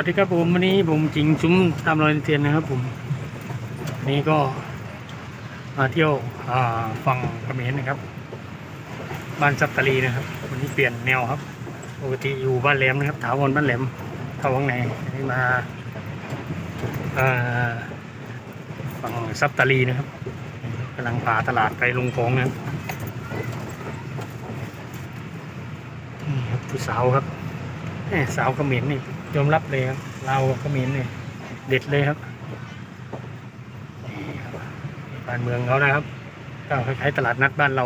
วัสดีครับผมวันนี้ผมจิงซุ้มตามรอยเทียนนะครับผมนี้ก็มาเที่ยวฝั่งเขมรนะครับบ้านซับตะลีนะครับ วันนี้เปลี่ยนแนวครับปกติอยู่บ้านแหลมนะครับถาวรบ้านแหลมเข้าข้างในอันนี้มาฝั่งซับตะลีนะครับกำลังพาตลาดไปลงของนะครับนี่ครับผู้สาวครับแม่สาวเขมิ้นนี่ ยอมรับเลยครับเราเขมิ้นนี่เด็ดเลยครับนี่ครับบ้านเมืองเขานะครับ ก็คล้ายๆตลาดนัดบ้านเรา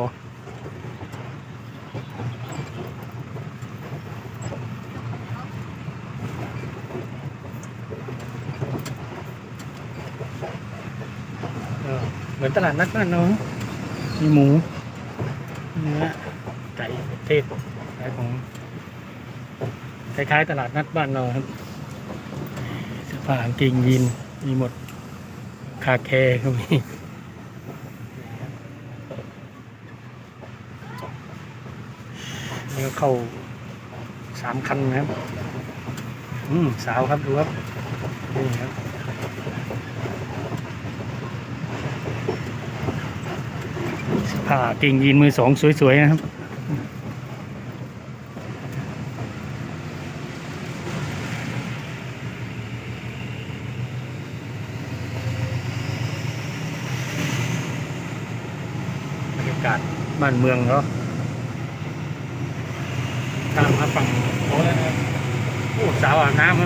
ก็เหมือนตลาดนัดบ้านเรามีหมูเนื้อไก่เทศขายของ คล้ายๆตลาดนัดบ้านเราครับเสื้อผ้ากางเกงยีนมีหมดคาแคร์ก็มีนี่ก็เข้าสามคันนะครับ อืมสาวครับดูครับนี่ครับเสื้อผ้ากางเกงยีนมือสองสวยๆนะครับ บรรยากาศบ้านเมืองเขาตามมาฝั่งโน้นแล้วนะครับโอ้สาวอาบน้ำ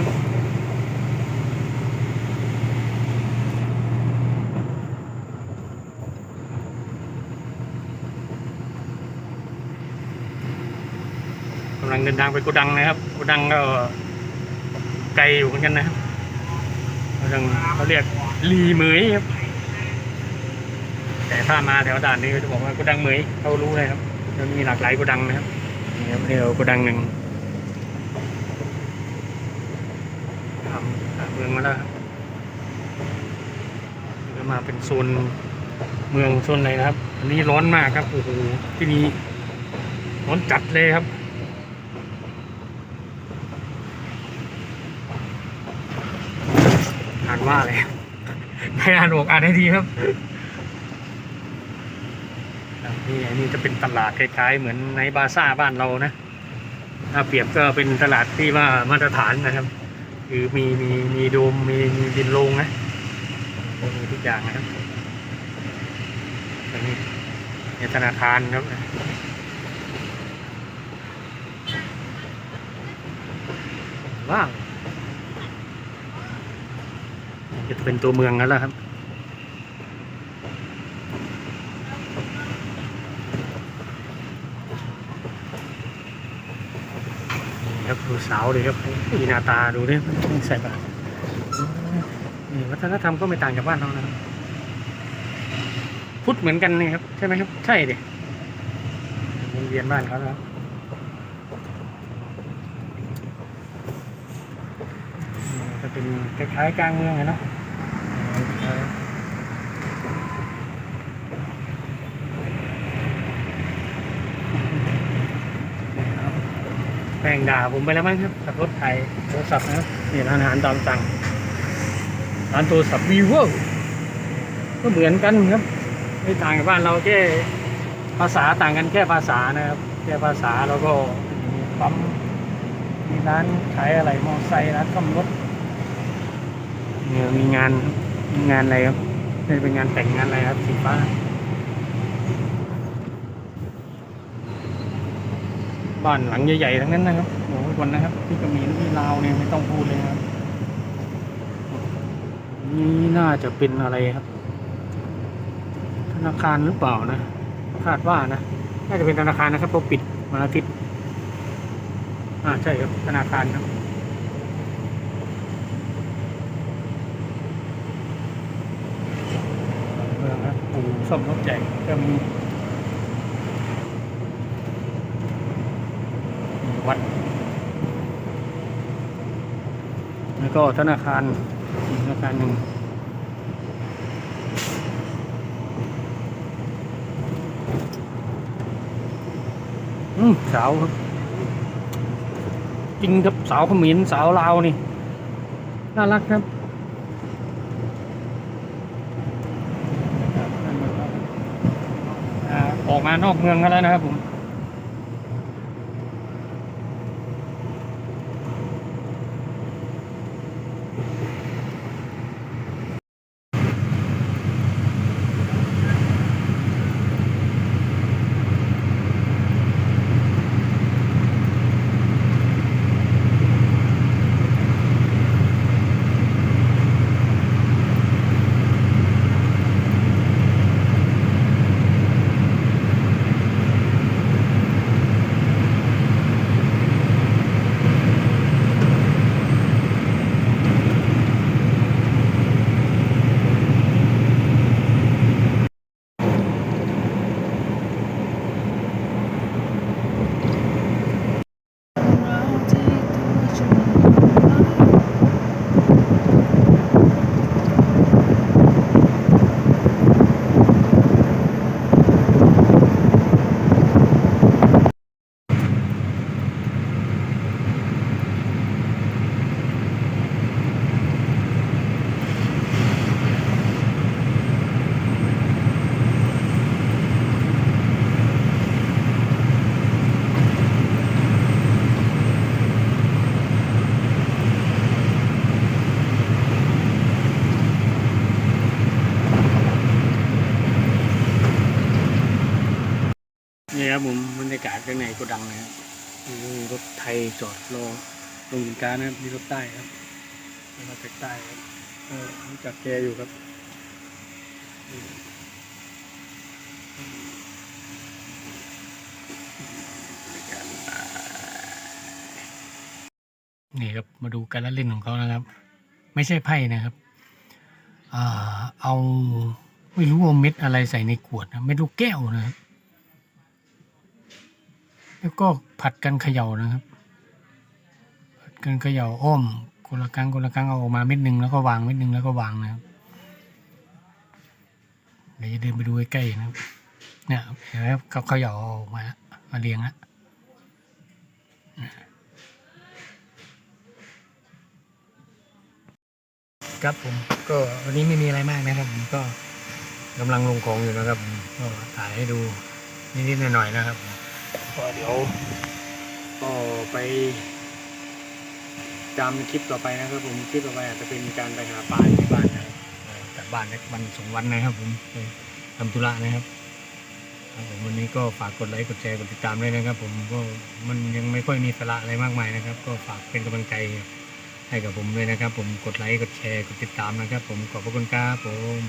กำลังเดินทางไปโกดังนะครับโกดังก็ไกลอยู่เหมือนกันนะครับโกดังเขาเรียกลีเหมยครับ แต่ถ้ามาแถวด่านนี้จะบอกว่าโกดังเหมยเขารู้เลยครับมันมีหลากหลายโกดังนะครับนี่ครับเรียกโกดังหนึ่งทำเมืองมาแล้วครับก็มาเป็นโซนเมืองโซนไรนะครับ อันนี้ร้อนมากครับโอ้โหที่นี่ร้อนจัดเลยครับอ่านว่าอะไรใครอ่านบอกอ่านให้ดีครับ นี่อันนี้จะเป็นตลาดคล้ายๆ เหมือนในบาซ่าบ้านเรานะ ถ้าเปรียบก็เป็นตลาดที่ว่ามาตรฐานนะครับ คือมีมีมีโดมมีมีดินโลงนะมีทุกอย่างนะครับอันนี้ในธนาคารครับว้าวจะเป็นตัวเมืองแล้วล่ะครับ ครับ ดูสาวเลยครับมีนาตาดูดิใส่ปะนี่วัฒนธรรมก็ไม่ต่างจากบ้านเรานะครับพุทธเหมือนกันนี่ครับ ใช่ไหมครับ ใช่ดิโรงเรียนบ้านเขานะครับจะเป็นคล้ายๆกลางเมืองอะเนาะ งด่าผมไปแล้วมั้งครับขับรถไถโทรศัพท์นะครับนี่ร้านอาหารตามสั่งร้านโทรศัพท์วีเวอร์ก็เหมือนกันครับไม่ต่างกับบ้านเราแค่ภาษาต่างกันแค่ภาษานะครับแค่ภาษาแล้วก็มีปั๊มมีร้านขายอะไรมอไซค์ร้านซ่อมรถเนี่ยมีงานมีงานอะไรครับนี่เป็นงานแต่งงานอะไรครับสีฟ้า บ้านหลังใหญ่ๆทั้งนั้นนะครับโอ้โหวันนะครับ ที่กระมีที่ลาวเนี่ยไม่ต้องพูดเลยครับ นี่น่าจะเป็นอะไรครับ ธนาคารหรือเปล่านะคาดว่านะน่าจะเป็นธนาคารนะครับเพราะปิดวันอาทิตย์อ่าใช่ครับธนาคารครับเมืองครับอู่ซ่อมรถใหญ่ก็มี วัด แล้วก็ธนาคารอีกธนาคารหนึ่งอืมสาวครับจริงครับสาวขมิ้นสาวลาวนี่ น่ารักครับออกมานอกเมืองกันแล้วนะครับผม ครับผมบรรยากาศข้างในโกดังนะครับรถไทยจอดรอลงสินค้านะครับมีรถใต้ครับมาจากใต้ครับเออรู้จักแกอยู่ครับนี่ครับมาดูการละเล่นของเขานะครับ ไม่ใช่ไพ่นะครับอ่าเอาไม่รู้ว่าเม็ดอะไรใส่ในขวดนะเม็ดลูกแก้วนะครับ แล้วก็ผัดกันเขย่านะครับ ผัดกันเขย่าอ้อมคนละครั้งคนละครั้งเอาออกมาเม็ดหนึ่งแล้วก็วางเม็ดหนึ่งแล้วก็วางนะครับเดี๋ยวจะเดินไปดูใกล้ๆนะครับเนี่ยเห็นไหมครับเขาเขย่าออกมาแล้วมาเรียงแล้วครับผมก็วันนี้ไม่มีอะไรมากนะครับ ผมก็กำลังลงของอยู่นะครับก็ถ่ายให้ดูนิดๆหน่อยๆนะครับ ก็เดี๋ยวก็ไปจำคลิปต่อไปนะครับผมคลิปต่อไปอาจจะเป็นการไปหาปลาที่บ้านนะครับกลับบ้านสักวันสองวันนะครับผมทำธุระนะครับครับผมวันนี้ก็ฝากกดไลค์กดแชร์กดติดตามด้วยนะครับ ผมก็มันยังไม่ค่อยมีสาระอะไรมากมายนะครับ ก็ฝากเป็นกำลังใจให้กับผมด้วยนะครับ ผมกดไลค์กดแชร์กดติดตามนะครับ ผมขอบพระคุณครับผม